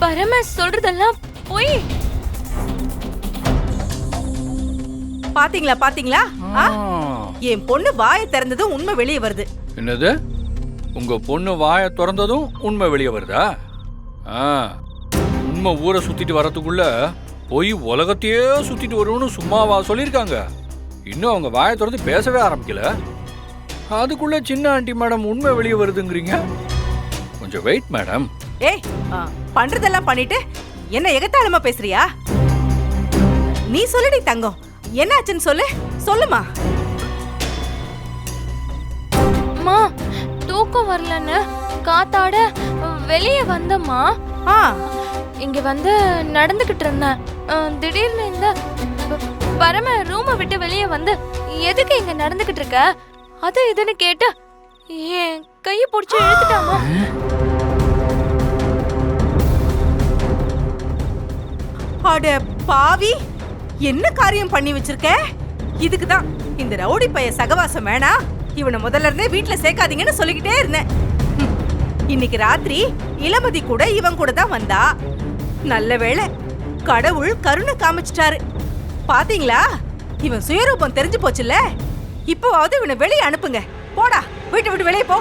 பரம சொல்றதெல்லாம் போய். பாத்தீங்களா பாத்தீங்களா? ஆ? என் பொண்ணு வாயை திறந்ததும் உண்மை வெளியே வருது. என்னது? உங்க பொண்ணு வாயை திறந்ததும் உண்மை வெளியே வருதா? ஆ. உண்மை ஊரை சுத்திட்டு வரதுக்குள்ள போய் உலகத்தையே சுத்திட்டு வரும்னு சும்மாவா சொல்லியிருக்காங்க. இன்னும் அவங்க வாயை திறந்து பேசவே ஆரம்பிக்கல. அதுக்குள்ள சின்ன ஆண்டி மேடம் உண்மை வெளியே வருதுங்கிறீங்க? கொஞ்சம் வெயிட் மேடம் ஏய் ஆ, பண்றதெல்லாம் பண்ணிட்டு என்ன எகத்தாளமா பேசுறியா? நீ சொல்லுடி தங்கம். என்னாச்சுன்னு சொல்லு? சொல்லுமா. அம்மா தூக்கம் வரலன்னு காத்தாட வெளியே வந்தம்மா. ஆ. இங்க வந்து நடந்துகிட்டு இருந்தேன். திடீர்னு இந்த பரம ரூமை விட்டு வெளியே வந்து எதுக்கு இங்க நடந்துகிட்டு இருக்க? அது இதுன்னு கேட்டு என் கையை பிடிச்சி இழுத்துட்டாமா? அட பாவி என்ன காரியம் பண்ணி வச்சிருக்க? இதுக்கு தான் இந்த ரவுடி பைய சகவாசம் வேணாம் இவனை முதல்ல இருந்தே வீட்ல சேர்க்காதீங்கன்னு சொல்லிக்கிட்டே இருந்தேன். இன்னைக்கு ராத்திரி இளமதி கூட இவன் கூட தான் வந்தா. நல்ல வேளை கடவுள் கருணை காமிச்சிட்டாரு. பாத்தீங்களா? இவன் சுயரூபம் தெரிஞ்சு போச்சுல்ல? இப்போவாவது இவனை வெளியே அனுப்புங்க. போடா. வீட்டை விட்டு வெளியே போ.